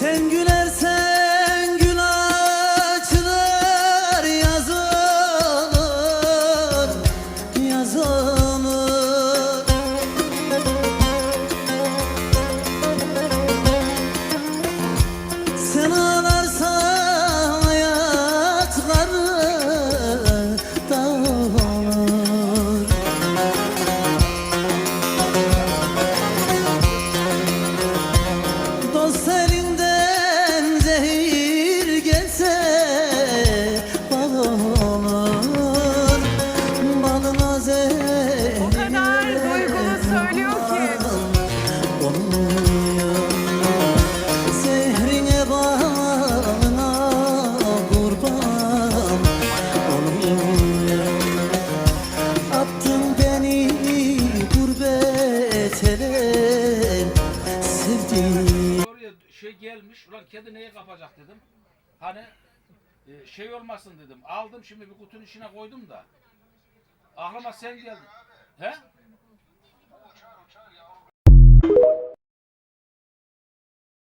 Sen gülersen ele sevdiğim Oraya şey gelmiş, ulan kedi neyi kapacak dedim. Hani e, şey olmasın dedim. Aldım şimdi bir kutunun içine koydum da. Aklıma sen geldin. He?